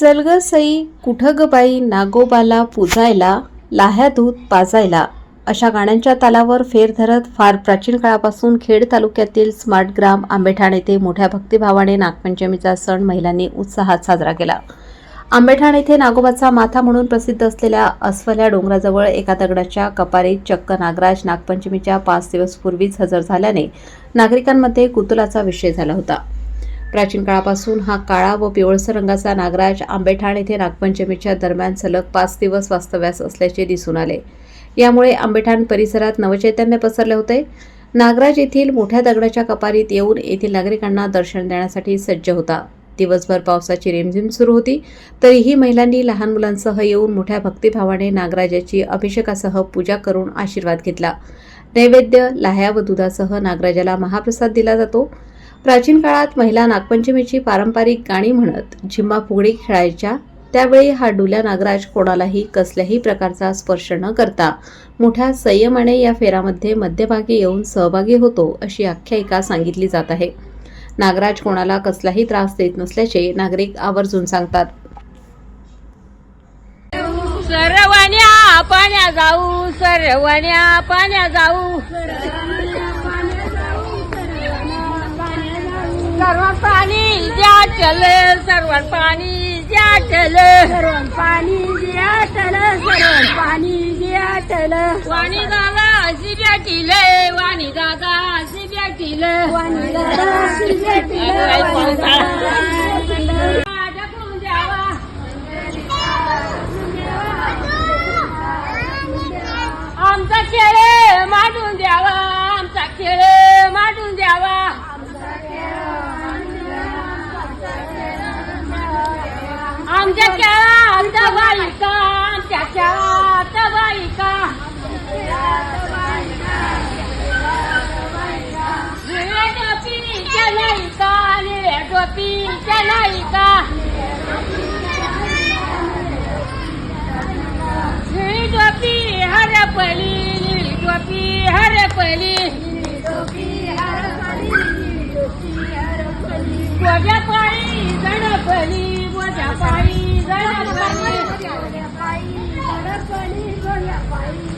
चल ग सई कुठं ग बाई नागोबाला पूजायला लाह्या दूध पाजायला? अशा गाण्यांच्या तालावर फेर धरत फार प्राचीन काळापासून खेड तालुक्यातील स्मार्ट ग्राम आंबेठाण येथे मोठ्या भक्तिभावाने नागपंचमीचा सण महिलांनी उत्साहात साजरा केला. आंबेठाण येथे नागोबाचा माथा म्हणून प्रसिद्ध असलेल्या अस्वल्या डोंगराजवळ एका दगडाच्या कपारीत चक्क नागराज नागपंचमीच्या पाच दिवस पूर्वीच हजर झाल्याने नागरिकांमध्ये कुतुलाचा विषय झाला होता. प्राचीन काळापासून हा काळा व पिवळसर रंगाचा नागराज आंबेठाण येथे नागपंचमीच्या दरम्यान सलग पाच दिवस वास्तव्यास असल्याचे दिसून आले. यामुळे आंबेठाण परिसरात नवचैतन्य पसरले होते. नागराज येथील मोठ्या दगडाच्या कपारीत येऊन येथील नागरिकांना दर्शन देण्यासाठी सज्ज होता. दिवसभर पावसाची रिमझिम सुरू होती. तरीही महिलांनी लहान मुलांसह येऊन मोठ्या भक्तिभावाने नागराजाची अभिषेकासह पूजा करून आशीर्वाद घेतला. नैवेद्य लाह्या व दुधासह नागराजाला महाप्रसाद दिला जातो. प्राचीन काळात महिला नागपंचमीची पारंपरिक गाणी म्हणत झिम्मा फुगडी खेळायच्या त्यावेळी हा डुल्या नागराज कोणालाही कसल्याही प्रकारचा स्पर्श न करता मोठ्या संयमाने या फेरामध्ये मध्यभागी येऊन सहभागी होतो अशी आख्यायिका सांगितली जात आहे. नागराज कोणाला कसलाही त्रास देत नसल्याचे नागरिक आवर्जून सांगतात. सर्वण्या पाण्या जाऊ सर्वण्या पाण्या जाऊ. सर्व पाणी ज्या चल सर्व पाणी ज्या चल. सर्व पाणी ज्या चल सर्व पाणी ज्या चल. वाणी दादा अशी भेटील वाणी दादा अशी भेटील. वाणी दादा अशी भेटील आमचा खेळ मांडून द्यावा आमचा खेळ मांडून द्यावा. आमच्या खेळात बालिका आमच्या खेळात बालिका निळ्या टोपीच्या नायिका निळ्या टोपीच्या नायिका. निळी टोपी हरपली निळी टोपी हरपली कोट्या